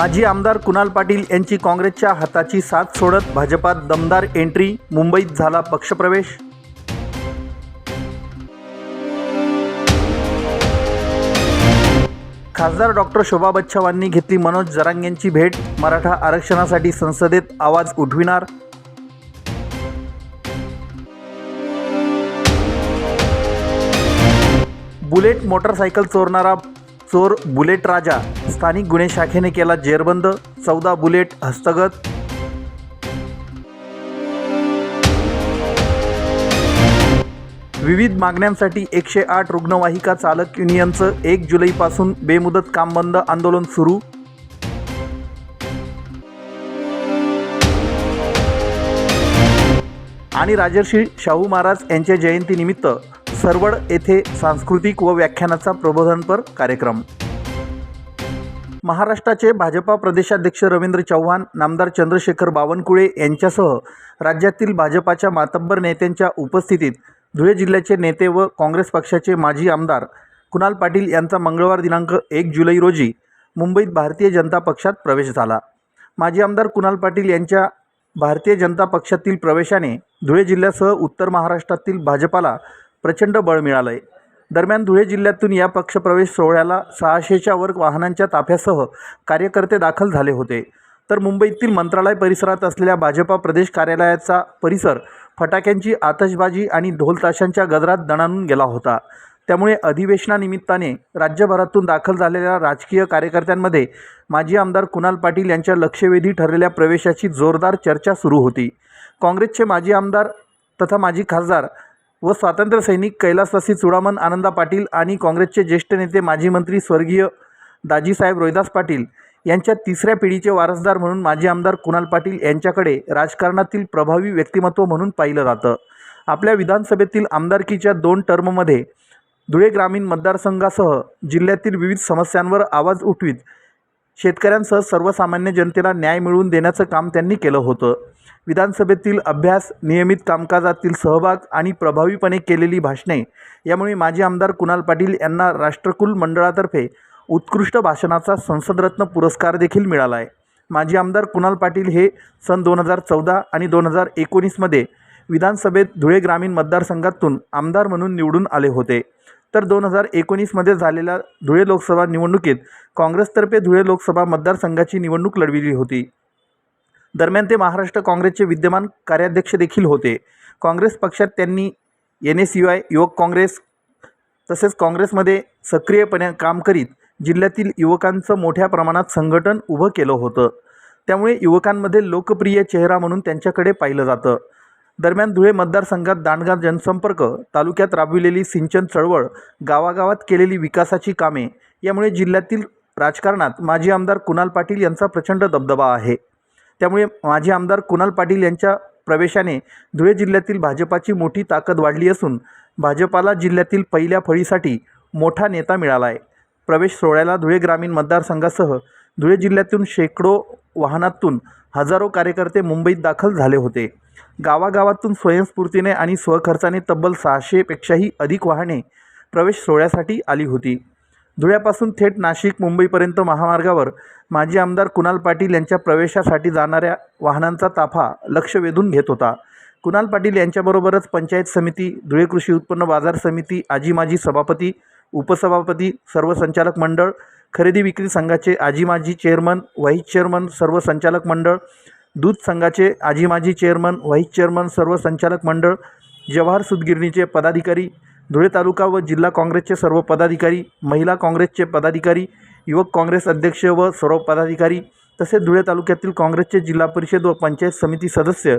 माजी आमदार कुणाल पाटील यांची काँग्रेसच्या हाताची साथ सोडत भाजपात दमदार एंट्री मुंबईत झाला पक्षप्रवेश. खासदार डॉक्टर शोभा बच्छावांनी घेतली मनोज जरांगेंची भेट मराठा आरक्षणासाठी संसदेत आवाज उठविणार. बुलेट मोटरसायकल चोरणारा चोर बुलेट राजा. स्थानिक गुन्हे शाखेने केला जेरबंद. चौदा बुलेट हस्तगत. विविध मागण्यांसाठी एकशे आठ रुग्णवाहिका चालक युनियनचं एक जुलैपासून बेमुदत काम बंद आंदोलन सुरू. आणि राजर्षी शाहू महाराज यांच्या जयंतीनिमित्त सरवड येथे सांस्कृतिक व व्याख्यानाचा प्रबोधनपर कार्यक्रम. महाराष्ट्राचे भाजपा प्रदेशाध्यक्ष रवींद्र चव्हाण नामदार चंद्रशेखर बावनकुळे यांच्यासह राज्यातील भाजपाच्या मातब्बर नेत्यांच्या उपस्थितीत धुळे जिल्ह्याचे नेते व काँग्रेस पक्षाचे माजी आमदार कुणाल पाटील यांचा मंगळवार दिनांक एक जुलै रोजी मुंबईत भारतीय जनता पक्षात प्रवेश झाला. माजी आमदार कुणाल पाटील यांच्या भारतीय जनता पक्षातील प्रवेशाने धुळे जिल्ह्यासह उत्तर महाराष्ट्रातील भाजपाला प्रचंड बळ मिळालं आहे दरम्यान धुळे जिल्ह्यातून या पक्षप्रवेश सोहळ्याला सहाशेच्या वर वाहनांच्या ताफ्यासह कार्यकर्ते दाखल झाले होते. तर मुंबईतील मंत्रालय परिसरात असलेल्या भाजपा प्रदेश कार्यालयाचा परिसर फटाक्यांची आतषबाजी आणि ढोलताशांच्या गजरात दणाणून गेला होता. त्यामुळे अधिवेशनानिमित्ताने राज्यभरातून दाखल झालेल्या राजकीय कार्यकर्त्यांमध्ये माजी आमदार कुणाल पाटील यांच्या लक्षवेधी ठरलेल्या प्रवेशाची जोरदार चर्चा सुरू होती. काँग्रेसचे माजी आमदार तथा माजी खासदार व स्वातंत्र्यसैनिक कैलासवासी चुडामन आनंदा पाटील आणि काँग्रेसचे ज्येष्ठ नेते माजी मंत्री स्वर्गीय दाजीसाहेब रोहिदास पाटील यांच्या तिसऱ्या पिढीचे वारसदार म्हणून माजी आमदार कुणाल पाटील यांच्याकडे राजकारणातील प्रभावी व्यक्तिमत्व म्हणून पाहिलं जातं. आपल्या विधानसभेतील आमदारकीच्या दोन टर्ममध्ये धुळे ग्रामीण मतदारसंघासह जिल्ह्यातील विविध समस्यांवर आवाज उठवीत शेतकऱ्यांसह सर्वसामान्य जनतेला न्याय मिळवून देण्याचं काम त्यांनी केलं होतं. विधानसभेतील अभ्यास नियमित कामकाजातील सहभाग आणि प्रभावीपणे केलेली भाषणे यामुळे माजी आमदार कुणाल पाटील यांना राष्ट्रकुल मंडळातर्फे उत्कृष्ट भाषणाचा संसदरत्न पुरस्कार देखील मिळाला आहे माजी आमदार कुणाल पाटील हे सन दोन हजार चौदा आणि दोन हजार एकोणीसमध्ये विधानसभेत धुळे ग्रामीण मतदारसंघातून आमदार म्हणून निवडून आले होते. तर दोन हजार एकोणीसमध्ये झालेल्या धुळे लोकसभा निवडणुकीत काँग्रेसतर्फे धुळे लोकसभा मतदारसंघाची निवडणूक लढविली होती. दरम्यान ते महाराष्ट्र काँग्रेसचे विद्यमान कार्याध्यक्ष देखील होते. काँग्रेस पक्षात त्यांनी एन एस यू आय युवक काँग्रेस तसेच काँग्रेसमध्ये सक्रियपणे काम करीत जिल्ह्यातील युवकांचं मोठ्या प्रमाणात संघटन उभं केलं होतं. त्यामुळे युवकांमध्ये लोकप्रिय चेहरा म्हणून त्यांच्याकडे पाहिलं जातं. दरम्यान धुळे मतदारसंघात दांडगा जनसंपर्क तालुक्यात राबविलेली सिंचन चळवळ गावागावात केलेली विकासाची कामे यामुळे जिल्ह्यातील राजकारणात माजी आमदार कुणाल पाटील यांचा प्रचंड दबदबा आहे. त्यामुळे माजी आमदार कुणाल पाटील यांच्या प्रवेशाने धुळे जिल्ह्यातील भाजपाची मोठी ताकद वाढली असून भाजपाला जिल्ह्यातील पहिल्या फळीसाठी मोठा नेता मिळाला आहे प्रवेश सोहळ्याला धुळे ग्रामीण मतदारसंघासह धुळे जिल्ह्यातून शेकडो वाहनातून हजारो कार्यकर्ते मुंबईत दाखल झाले होते. गावागावातून स्वयंस्फूर्तीने आणि स्वखर्चाने तब्बल सहाशेपेक्षाही अधिक वाहने प्रवेश सोहळ्यासाठी आली होती. धुळ्यापासून थेट नाशिक मुंबईपर्यंत महामार्गावर माजी आमदार कुणाल पाटील यांच्या प्रवेशासाठी जाणाऱ्या वाहनांचा ताफा लक्ष वेधून घेत होता. कुणाल पाटील यांच्याबरोबरच पंचायत समिती धुळे कृषी उत्पन्न बाजार समिती आजी माजी सभापती उपसभापती सर्व संचालक मंडळ खरेदी विक्री संघाचे आजी माजी चेअरमन व्हाईस चेअरमन सर्व संचालक मंडळ दूध संघाचे आजी माजी चेअरमन व्हाईस चेअरमन सर्व संचालक मंडळ जवाहर सुतगिरणीचे पदाधिकारी धुळे तालुका व जिल्हा काँग्रेसचे सर्व पदाधिकारी महिला काँग्रेसचे पदाधिकारी युवक काँग्रेस अध्यक्ष व सर्व पदाधिकारी तसेच धुळे तालुक्यातील काँग्रेसचे जिल्हा परिषद व पंचायत समिती सदस्य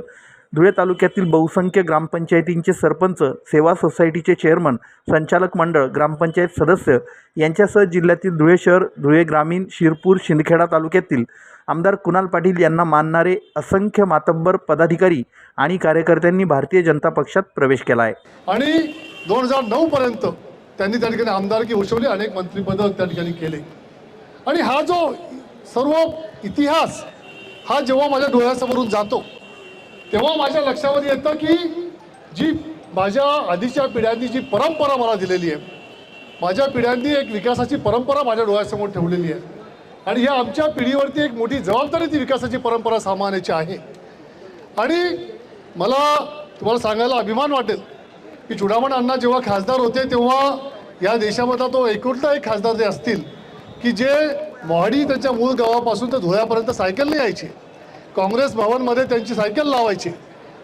धुळे तालुक्यातील बहुसंख्य ग्रामपंचायतींचे सरपंच सेवा सोसायटीचे चेअरमन संचालक मंडळ ग्रामपंचायत सदस्य यांच्यासह जिल्ह्यातील धुळे शहर धुळे ग्रामीण शिरपूर शिंदखेडा तालुक्यातील आमदार कुणाल पाटील यांना मानणारे असंख्य मातब्बर पदाधिकारी आणि कार्यकर्त्यांनी भारतीय जनता पक्षात प्रवेश केला आहे आणि दोन हजार नऊ पर्यंत त्यांनी त्या ठिकाणी आमदारकी भूषवली अनेक मंत्रिपदं त्या ठिकाणी केले. आणि हा जो सर्व इतिहास हा जेव्हा माझ्या डोळ्यासमोरून जातो तेव्हा माझ्या लक्षामध्ये येतं की जी माझ्या आधीच्या पिढ्यांनी जी परंपरा मला दिलेली आहे माझ्या पिढ्यांनी एक विकासाची परंपरा माझ्या डोळ्यासमोर ठेवलेली आहे. आणि ह्या आमच्या पिढीवरती एक मोठी जबाबदारी ती विकासाची परंपरा सामान्याची आहे. आणि मला तुम्हाला सांगायला अभिमान वाटेल की चुडामण अण्णा जेव्हा खासदार होते तेव्हा या देशामधला तो एकुलता एक खासदार जे असतील की जे मोहाडी त्यांच्या मूळ गावापासून तर धुळ्यापर्यंत सायकलने यायचे. काँग्रेस भवनमध्ये त्यांची सायकल लावायची.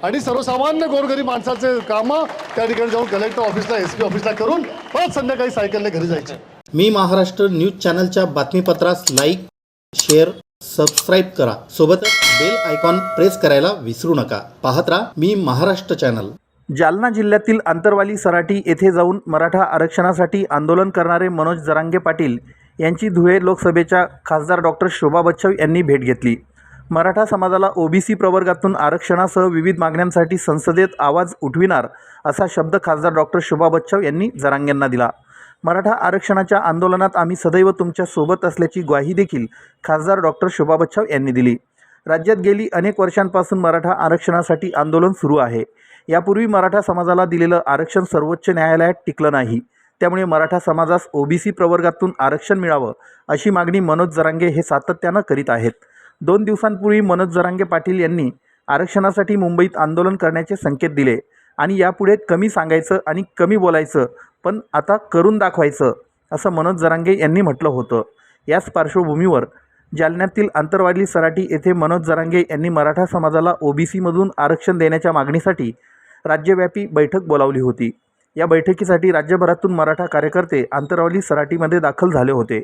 आणि सर्वसामान्य गोरगरीब माणसाचे कामं त्या ठिकाणी जाऊन कलेक्टर ऑफिसला एस पी ऑफिसला करून परत संध्याकाळी सायकलने घरी जायचे. मी महाराष्ट्र न्यूज चॅनलच्या बातमीपत्रास लाईक शेअर सबस्क्राईब करा. सोबतच बेल आयकॉन प्रेस करायला विसरू नका. पाहत राहा मी महाराष्ट्र चॅनल जालना जिल्ह्यातील आंतरवाली सराटी येथे जाऊन मराठा आरक्षणासाठी आंदोलन करणारे मनोज जरांगे पाटील यांची धुळे लोकसभेच्या खासदार डॉक्टर शोभा बच्छाव यांनी भेट घेतली. मराठा समाजाला ओबीसी प्रवर्गातून आरक्षणासह विविध मागण्यांसाठी संसदेत आवाज उठविणार असा शब्द खासदार डॉक्टर शोभा बच्छाव यांनी जरांगेंना दिला. मराठा आरक्षणाच्या आंदोलनात आम्ही सदैव तुमच्यासोबत असल्याची ग्वाही देखील खासदार डॉक्टर शोभा बच्छाव यांनी दिली. राज्यात गेली अनेक वर्षांपासून मराठा आरक्षणासाठी आंदोलन सुरू आहे. यापूर्वी मराठा समाजाला दिलेलं आरक्षण सर्वोच्च न्यायालयात टिकलं नाही. त्यामुळे मराठा समाजास ओबीसी प्रवर्गातून आरक्षण मिळावं अशी मागणी मनोज जरांगे हे सातत्यानं करीत आहेत. दोन दिवसांपूर्वी मनोज जरांगे पाटील यांनी आरक्षणासाठी मुंबईत आंदोलन करण्याचे संकेत दिले आणि यापुढे कमी सांगायचं आणि कमी बोलायचं पण आता करून दाखवायचं असं मनोज जरांगे यांनी म्हटलं होतं. याच पार्श्वभूमीवर जालन्यातील आंतरवाडली सराटी येथे मनोज जरांगे यांनी मराठा समाजाला ओबीसीमधून आरक्षण देण्याच्या मागणीसाठी राज्यव्यापी बैठक बोलावली होती. या बैठकीसाठी राज्यभरातून मराठा कार्यकर्ते आंतरवाली सराटीमध्ये दाखल झाले होते.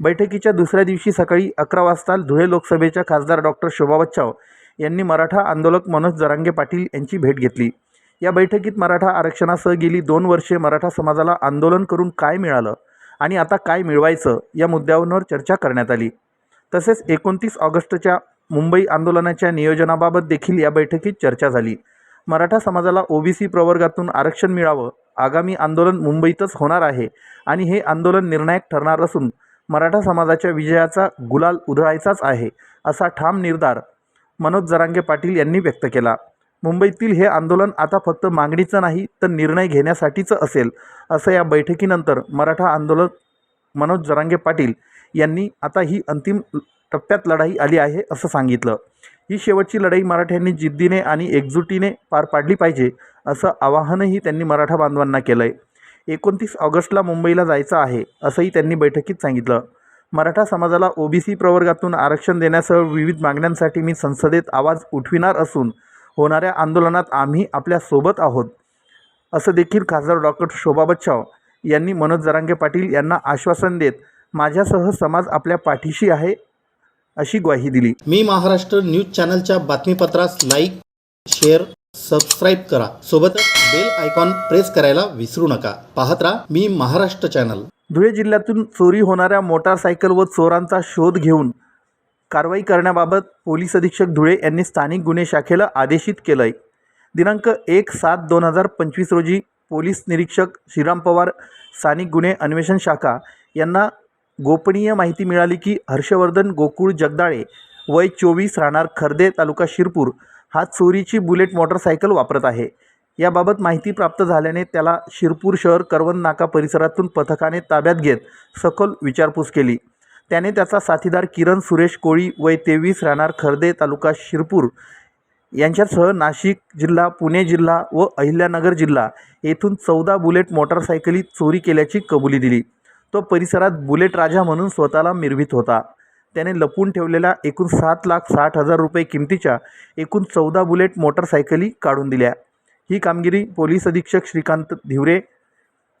बैठकीच्या दुसऱ्या दिवशी सकाळी अकरा वाजता धुळे लोकसभेच्या खासदार डॉक्टर शोभा बच्चाव यांनी मराठा आंदोलक मनोज जरांगे पाटील यांची भेट घेतली. या बैठकीत मराठा आरक्षणासह गेली दोन वर्षे मराठा समाजाला आंदोलन करून काय मिळालं आणि आता काय मिळवायचं या मुद्द्यावर चर्चा करण्यात आली. तसेच एकोणतीस ऑगस्टच्या मुंबई आंदोलनाच्या नियोजनाबाबत देखील या बैठकीत चर्चा झाली. मराठा समाजाला ओबीसी प्रवर्गातून आरक्षण मिळावं आगामी आंदोलन मुंबईतच होणार आहे आणि हे आंदोलन निर्णायक ठरणार असून मराठा समाजाच्या विजयाचा गुलाल उधळायचाच आहे असा ठाम निर्धार मनोज जरांगे पाटील यांनी व्यक्त केला. मुंबईतील हे आंदोलन आता फक्त मागणीचं नाही तर निर्णय घेण्यासाठीचं असेल असं या बैठकीनंतर मराठा आंदोलन मनोज जरांगे पाटील यांनी आता ही अंतिम टप्प्यात लढाई आली आहे असं सांगितलं. ही शेवटची लढाई मराठ्यांनी जिद्दीने आणि एकजुटीने पार पाडली पाहिजे असं आवाहनही त्यांनी मराठा बांधवांना केलं आहे एकोणतीस ऑगस्टला मुंबईला जायचं आहे असंही त्यांनी बैठकीत सांगितलं. मराठा समाजाला ओबीसी प्रवर्गातून आरक्षण देण्यासह विविध मागण्यांसाठी मी संसदेत आवाज उठविणार असून होणाऱ्या आंदोलनात आम्ही आपल्यासोबत आहोत असं देखील खासदार डॉक्टर शोभा बच्चाव यांनी मनोज जरांगे पाटील यांना आश्वासन देत माझ्यासह समाज आपल्या पाठीशी आहे अशी ग्वाही दिली. मी महाराष्ट्र न्यूज चॅनलच्या बातमीपत्रास लाईक शेअर सबस्क्राईब करा. सोबतच बेल आयकॉन प्रेस करायला विसरू नका. पाहत राहा मी महाराष्ट्र चॅनल धुळे जिल्ह्यातून चोरी होणाऱ्या मोटारसायकल व चोरांचा शोध घेऊन कारवाई करण्याबाबत पोलीस अधीक्षक धुळे यांनी स्थानिक गुन्हे शाखेला आदेशित केलं आहे दिनांक एक सात दोन हजार पंचवीस रोजी पोलीस निरीक्षक श्रीराम पवार स्थानिक गुन्हे अन्वेषण शाखा यांना गोपनीय माहिती मिळाली की हर्षवर्धन गोकुळ जगदाळे वय चोवीस राहणार खर्दे तालुका शिरपूर हा चोरीची बुलेट मोटरसायकल वापरत आहे. याबाबत माहिती प्राप्त झाल्याने त्याला शिरपूर शहर करवंद नाका परिसरातून पथकाने ताब्यात घेत सखोल विचारपूस केली. त्याने त्याचा साथीदार किरण सुरेश कोळी वय तेवीस राहणार खर्दे तालुका शिरपूर यांच्यासह नाशिक जिल्हा पुणे जिल्हा व अहिल्यानगर जिल्हा येथून चौदा बुलेट मोटारसायकली चोरी केल्याची कबुली दिली. तो परिसरात बुलेट राजा म्हणून स्वतःला मिरवित होता. त्याने लपून ठेवलेल्या एकूण सात लाख साठ हजार रुपये किमतीच्या एकूण चौदा बुलेट मोटारसायकली काढून दिल्या. ही कामगिरी पोलीस अधीक्षक श्रीकांत धिवरे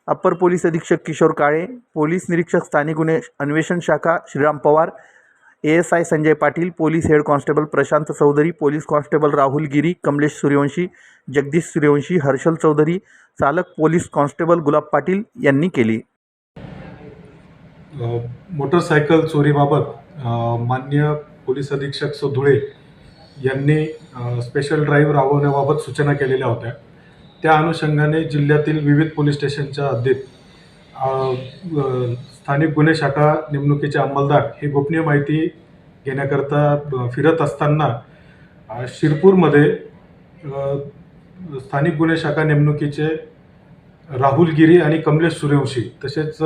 अप्पर पोलीस अधीक्षक किशोर काळे पोलीस निरीक्षक स्थानिक गुन्हे अन्वेषण शाखा Shriram Pawar A S I Sanjay Patil police head constable Prashant Chaudhari police constable Rahul Giri Kamlesh Suryawanshi Jagdish Suryawanshi Harshal Chaudhari चालक पोलीस कॉन्स्टेबल गुलाब पाटील यांनी केली. मोटरसायकल चोरीबाबत मान्य पोलीस अधीक्षक सो धुळे यांनी स्पेशल ड्राईव्ह राबवण्याबाबत सूचना केलेल्या होत्या. त्या अनुषंगाने जिल्ह्यातील विविध पोलीस स्टेशनच्या हद्दीत स्थानिक गुन्हे शाखा नेमणुकीचे अंमलदार ही गोपनीय माहिती घेण्याकरता फिरत असताना शिरपूरमध्ये स्थानिक गुन्हे शाखा नेमणुकीचे राहुल गिरी आणि कमलेश सूर्यवंशी तसेच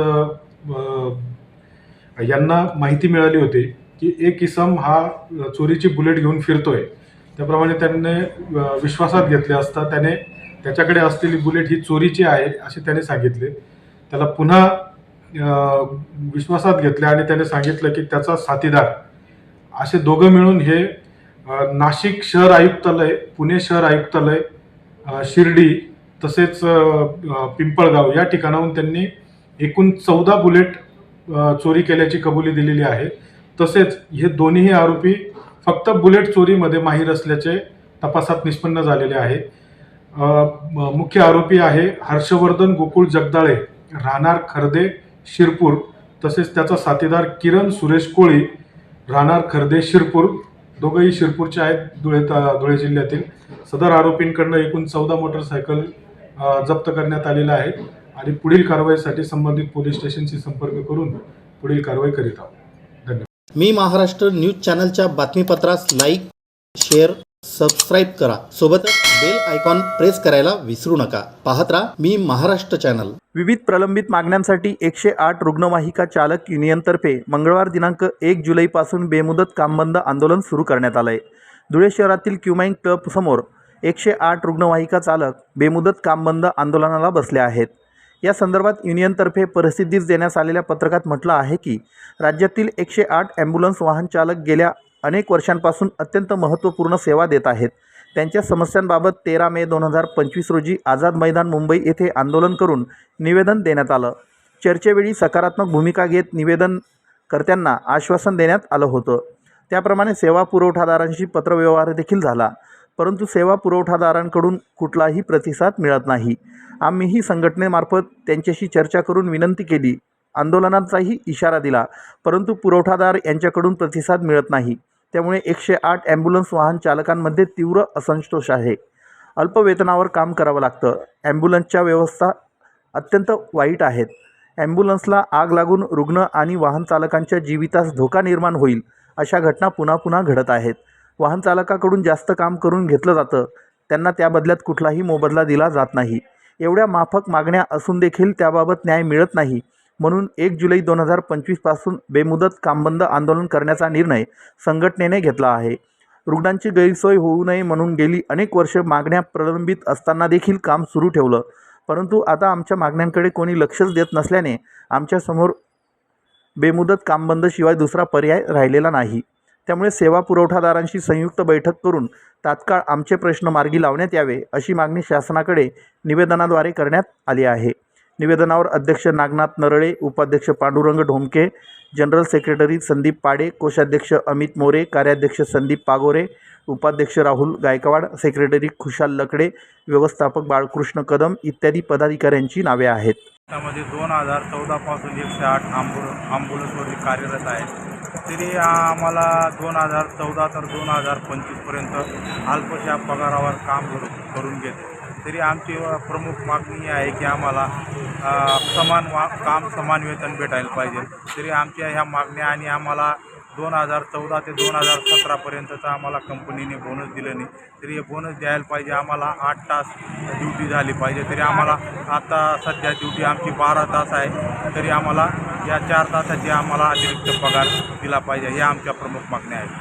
यांना माहिती मिळाली होती की एक इसम हा चोरीची बुलेट घेऊन फिरतोय. त्याप्रमाणे त्यांनी विश्वासात घेतले असता त्याने त्याच्याकडे असलेली बुलेट ही चोरीची आहे असे त्याने सांगितले. त्याला पुन्हा विश्वासात घेतले आणि त्याने सांगितलं की त्याचा साथीदार. असे दोघं मिळून हे नाशिक शहर आयुक्तालय पुणे शहर आयुक्तालय शिर्डी तसेच पिंपळगाव या ठिकाणाहून त्यांनी एकूण चौदा बुलेट चोरी केल्याची कबुली दिलेली आहे. तसेच हे दोन्ही आरोपी फक्त बुलेट चोरीमध्ये माहीर असल्याचे तपासात निष्पन्न झालेले आहे. मुख्य आरोपी आहे हर्षवर्धन गोकुळ जगदाळे राहणार खर्दे शिरपूर तसेच त्याचा साथीदार किरण सुरेश कोळी राहणार खर्दे शिरपूर दोघंही शिरपूरचे आहेत धुळे धुळे जिल्ह्यातील. सदर आरोपींकडनं एकूण चौदा मोटरसायकल जप्त करण्यात आलेल्या आहेत आणि पुढील कारवाईसाठी संबंधित पोलीस स्टेशनशी संपर्क करून पुढील कारवाई करीत आहोत. धन्यवाद. मी महाराष्ट्र न्यूज चॅनलच्या बातमीपत्रास लाईक शेअर सबस्क्राईब करा. सोबतच बेल आयकॉन प्रेस करायला विसरू नका. पाहत राहा मी महाराष्ट्र चॅनल. विविध प्रलंबित मागण्यांसाठी एकशे आठ रुग्णवाहिका चालक युनियनतर्फे मंगळवार दिनांक एक जुलैपासून बेमुदत कामबंद आंदोलन सुरू करण्यात आलं आहे धुळे शहरातील क्युमाईन क्लब समोर एकशे आठ रुग्णवाहिका चालक बेमुदत कामबंद आंदोलनाला बसले आहेत. या संदर्भात युनियनतर्फे प्रसिद्धीस देण्यात आलेल्या पत्रकात म्हटलं आहे की राज्यातील एकशे आठ ॲम्ब्युलन्स वाहन चालक गेल्या अनेक वर्षांपासून अत्यंत महत्त्वपूर्ण सेवा देत आहेत. त्यांच्या समस्यांबाबत तेरा मे दोन हजार पंचवीस रोजी आझाद मैदान मुंबई येथे आंदोलन करून निवेदन देण्यात आलं. चर्चेवेळी सकारात्मक भूमिका घेत निवेदनकर्त्यांना आश्वासन देण्यात आलं होतं. त्याप्रमाणे सेवा पुरवठादारांशी पत्रव्यवहार देखील झाला. परंतु सेवा पुरवठादारांकडून कुठलाही प्रतिसाद मिळत नाही. आम्हीही संघटनेमार्फत त्यांच्याशी चर्चा करून विनंती केली. आंदोलनाचाही इशारा दिला. परंतु पुरवठादार यांच्याकडून प्रतिसाद मिळत नाही. त्यामुळे एकशे आठ ॲम्ब्युलन्स वाहन चालकांमध्ये तीव्र असंतोष आहे. अल्प वेतनावर काम करावं लागतं. ॲम्ब्युलन्सच्या व्यवस्था अत्यंत वाईट आहेत. ॲम्ब्युलन्सला आग लागून रुग्ण आणि वाहन चालकांच्या जीवितास धोका निर्माण होईल अशा घटना पुन्हा पुन्हा घडत आहेत. वाहन चालकाकडून जास्त काम करून घेतलं जातं. त्यांना त्या बदल्यात कुठलाही मोबदला दिला जात नाही. एवढ्या माफक मागण्या असून देखील त्याबाबत न्याय मिळत नाही. म्हणून एक जुलै दोन हजार पंचवीसपासून बेमुदत कामबंद आंदोलन करण्याचा निर्णय संघटनेने घेतला आहे. रुग्णांची गैरसोय होऊ नये म्हणून गेली अनेक वर्ष मागण्या प्रलंबित असताना देखील काम सुरू ठेवलं. परंतु आता आमच्या मागण्यांकडे कोणी लक्षच देत नसल्याने आमच्यासमोर बेमुदत कामबंद शिवाय दुसरा पर्याय राहिलेला नाही. त्यामुळे सेवा पुरवठादारांशी संयुक्त बैठक करून तात्काळ आमचे प्रश्न मार्गी लावण्यात यावे अशी मागणी शासनाकडे निवेदनाद्वारे करण्यात आली आहे. निवेदनावर अध्यक्ष नागनाथ नरळे उपाध्यक्ष पांडुरंग ढोमके जनरल सेक्रेटरी संदीप पाडे कोषाध्यक्ष अमित मोरे कार्याध्यक्ष संदीप पागोरे उपाध्यक्ष राहुल गायकवाड सेक्रेटरी खुशाल लकडे व्यवस्थापक बाळकृष्ण कदम इत्यादी पदाधिकाऱ्यांची नावे आहेत. त्यामध्ये दोन हजार चौदापासून एकशे आठ आंबुल ॲम्ब्युलन्सवरती कार्यरत आहेत. तरी आम्हाला दोन हजार चौदा तर दोन हजार पंचवीसपर्यंत अल्पशा पगारावर काम करू करून घेते. तरी आमची प्रमुख मागणी ही आहे की आम्हाला समान वा काम समान वेतन भेटायला पाहिजे. तरी आमच्या ह्या मागण्या आणि आम्हाला दोन हजार चौदा ते दोन हजार सतरापर्यंतचा आम्हाला कंपनीने बोनस दिलं नाही. तरी हे बोनस द्यायला पाहिजे. आम्हाला आठ तास ड्युटी झाली पाहिजे. तरी आम्हाला आता सध्या ड्युटी आमची बारा तास आहे. तरी आम्हाला या चार तासाची आम्हाला अतिरिक्त पगार दिला पाहिजे. ह्या आमच्या प्रमुख मागण्या आहेत.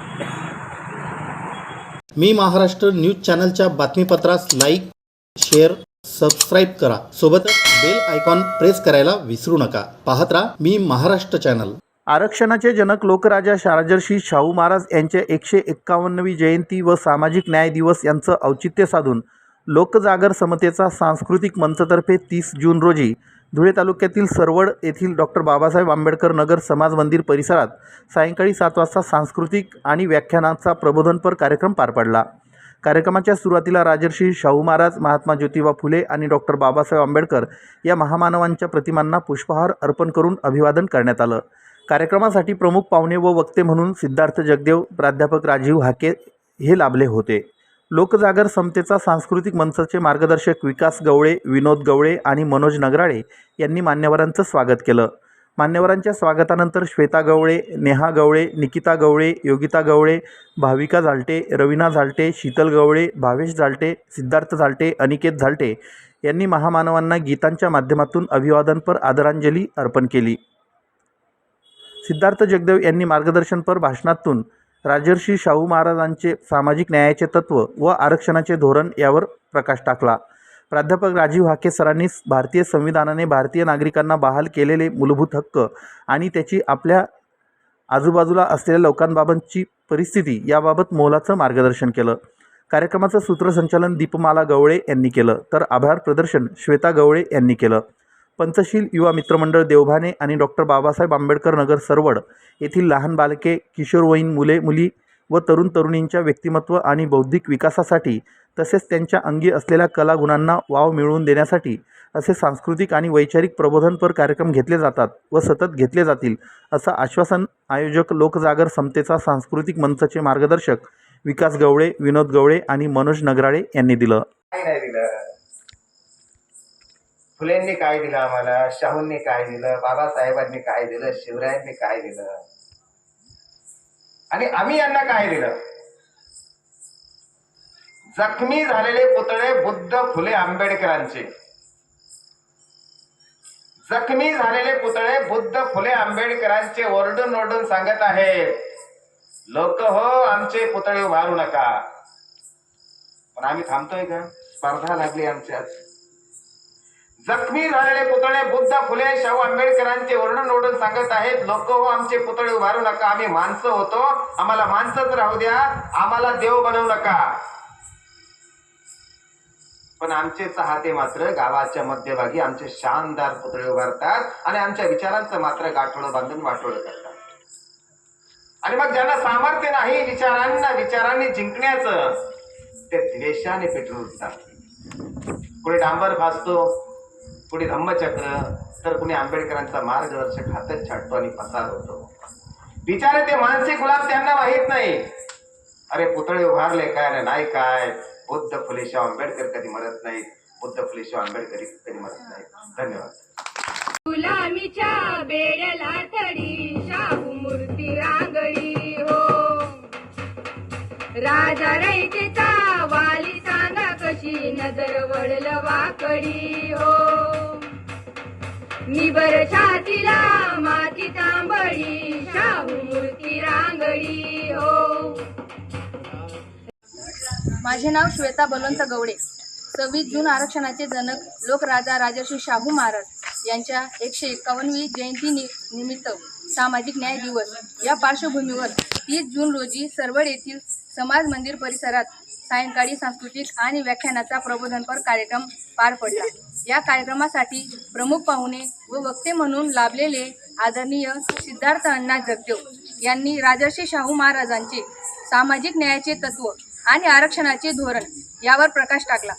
मी महाराष्ट्र न्यूज चॅनलच्या बातमीपत्रास लाईक शेअर सबस्क्राईब करा. सोबतच बेल आयकॉन प्रेस करायला विसरू नका. पाहत राहा मी महाराष्ट्र चॅनल. आरक्षणाचे जनक लोकराजा शाराजर्षी शाहू महाराज यांच्या एकशे एक्कावन्नवी जयंती व सामाजिक न्याय दिवस यांचं औचित्य साधून लोकजागर समतेचा सांस्कृतिक मंचतर्फे तीस जून रोजी धुळे तालुक्यातील सरवड येथील डॉक्टर बाबासाहेब आंबेडकर नगर समाज मंदिर परिसरात सायंकाळी सात वाजता सांस्कृतिक आणि व्याख्यानाचा प्रबोधनपर कार्यक्रम पार पडला. कार्यक्रमाच्या सुरुवातीला राजर्षी शाहू महाराज महात्मा ज्योतिबा फुले आणि डॉक्टर बाबासाहेब आंबेडकर या महामानवांच्या प्रतिमांना पुष्पहार अर्पण करून अभिवादन करण्यात आलं. कार्यक्रमासाठी प्रमुख पाहुणे व वक्ते म्हणून सिद्धार्थ जगदेव प्राध्यापक राजीव हाके हे लाभले होते. लोकजागर समतेचा सांस्कृतिक मंचाचे मार्गदर्शक विकास गवळे विनोद गवळे आणि मनोज नगराळे यांनी मान्यवरांचं स्वागत केलं. मान्यवरांच्या स्वागतानंतर श्वेता गवळे नेहा गवळे निकिता गवळे योगिता गवळे भाविका झालटे रविना झालटे शीतल गवळे भावेश झालटे सिद्धार्थ झालटे अनिकेत झालटे यांनी महामानवांना गीतांच्या माध्यमातून अभिवादनपर आदरांजली अर्पण केली. सिद्धार्थ जगदेव यांनी मार्गदर्शनपर भाषणातून राजर्षी शाहू महाराजांचे सामाजिक न्यायाचे तत्त्व व आरक्षणाचे धोरण यावर प्रकाश टाकला. प्राध्यापक राजीव हाके सरांनी भारतीय संविधानाने भारतीय नागरिकांना बहाल केलेले मूलभूत हक्क आणि त्याची आपल्या आजूबाजूला असलेल्या लोकांबाबतची परिस्थिती याबाबत मोलाचं मार्गदर्शन केलं. कार्यक्रमाचं सूत्रसंचालन दीपमाला गवळे यांनी केलं. तर आभार प्रदर्शन श्वेता गवळे यांनी केलं. पंचशील युवा मित्रमंडळ देवभाने आणि डॉक्टर बाबासाहेब आंबेडकर नगर सरवड येथील लहान बालके किशोरवयीन मुले मुली व तरुण तरुणींच्या व्यक्तिमत्व आणि बौद्धिक विकासासाठी तसेच त्यांच्या अंगी असलेल्या कलागुणांना वाव मिळवून देण्यासाठी असे सांस्कृतिक आणि वैचारिक प्रबोधनपर कार्यक्रम घेतले जातात व सतत घेतले जातील असं आश्वासन आयोजक लोकजागर समतेचा सांस्कृतिक मंचचे मार्गदर्शक विकास गवळे विनोद गवळे आणि मनोज नगराळे यांनी दिलं. दिलं. फुलेंनी काय दिलं आम्हाला? शाहूंनी काय दिलं? बाबासाहेबांनी काय दिलं? शिवरायांनी काय दिलं? आणि आम्ही यांना काय दिलं? जखमी झालेले पुतळे बुद्ध फुले आंबेडकरांचे. जखमी झालेले पुतळे बुद्ध फुले आंबेडकरांचे ओरडून ओरडून सांगत आहेत लोक हो आमचे पुतळे उभारू नका. पण आम्ही थांबतोय का? स्पर्धा लागली आमच्यात. जखमी झालेले पुतळे बुद्ध फुले शाहू आंबेडकरांचे ओरडून ओरडून सांगत आहेत. लोक हो आमचे पुतळे उभारू नका. आम्ही माणसं होतो. आम्हाला माणसंच राहू द्या. आम्हाला देव बनवू नका. पण आमचे चाहते मात्र गावाच्या मध्यभागी आमचे शानदार पुतळे उभारतात आणि आमच्या विचारांचं मात्र गाठोडं बांधून वाटोळं करतात. आणि मग ज्यांना सामर्थ्य नाही विचारांना विचारांनी जिंकण्याचं ते द्वेषाने पेटून उठतात. कुणी डांबर भासतो कुणी धम्मचक्र तर कुणी आंबेडकरांचा मार्गदर्शक हातच छाटतो आणि पसार होतो. बिचारे ते मानसिक गुलाब त्यांना माहीत नाही. अरे पुतळे उभारले काय आणि नाही काय? बुद्ध फुले आंबेडकर कधी मरत नाहीत. बुद्ध फुले आंबेडकर कधी मरत नाहीत. धन्यवाद. गुलामीच्या बेड्याला तडी शाहू मूर्ती रांगडी हो. राजा रयतेचा वाली सांगा कशी नजर वळल वाकडी हो. निबर छातीला माती तांबळी शाहू मूर्ती रांगडी हो. माझे नाव श्वेता बलवंत गवडे सव्वीस जून आरक्षणाचे जनक लोकराजा राजर्षी शाहू महाराज यांच्या एकशे एकावन्नवी जयंती नि निमित्त सामाजिक न्याय दिवस या पार्श्वभूमीवर तीस जून रोजी सरवड येथील समाज मंदिर परिसरात सायंकाळी सांस्कृतिक आणि व्याख्यानाचा प्रबोधनपर कार्यक्रम पार पडला. या कार्यक्रमासाठी प्रमुख पाहुणे व वक्ते म्हणून लाभलेले आदरणीय सिद्धार्थ अण्णा जगदेव यांनी राजर्षी शाहू महाराजांचे सामाजिक न्यायाचे तत्व आणि आरक्षणाचे धोरण यावर प्रकाश टाकला.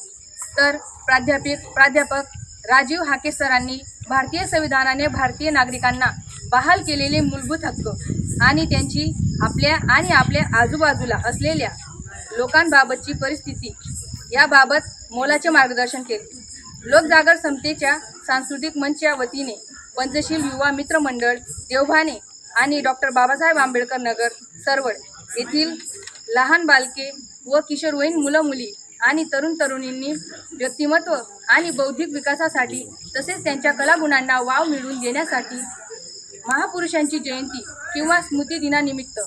तर प्राध्यापक प्राध्यापक राजीव हाके सरांनी भारतीय संविधानाने भारतीय नागरिकांना बहाल केलेले मूलभूत हक्क आणि त्यांची आपल्या आणि आपल्या आजूबाजूला असलेल्या लोकांबाबतची परिस्थिती याबाबत मोलाचे मार्गदर्शन केले. लोकजागर समतेच्या सांस्कृतिक मंचच्या वतीने पंचशील युवा मित्र मंडळ देवभाने आणि डॉक्टर बाबासाहेब आंबेडकर नगर सरवड येथील लहान बालके व किशोरवयीन मुलं मुली आणि तरुण तरुणींनी व्यक्तिमत्व आणि बौद्धिक विकासासाठी तसेच त्यांच्या कलागुणांना वाव मिळवून देण्यासाठी महापुरुषांची जयंती किंवा स्मृतिदिनानिमित्त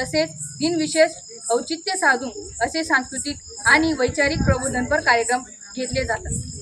तसेच दिनविशेष औचित्य साधून असे सांस्कृतिक आणि वैचारिक प्रबोधनपर कार्यक्रम घेतले जातात.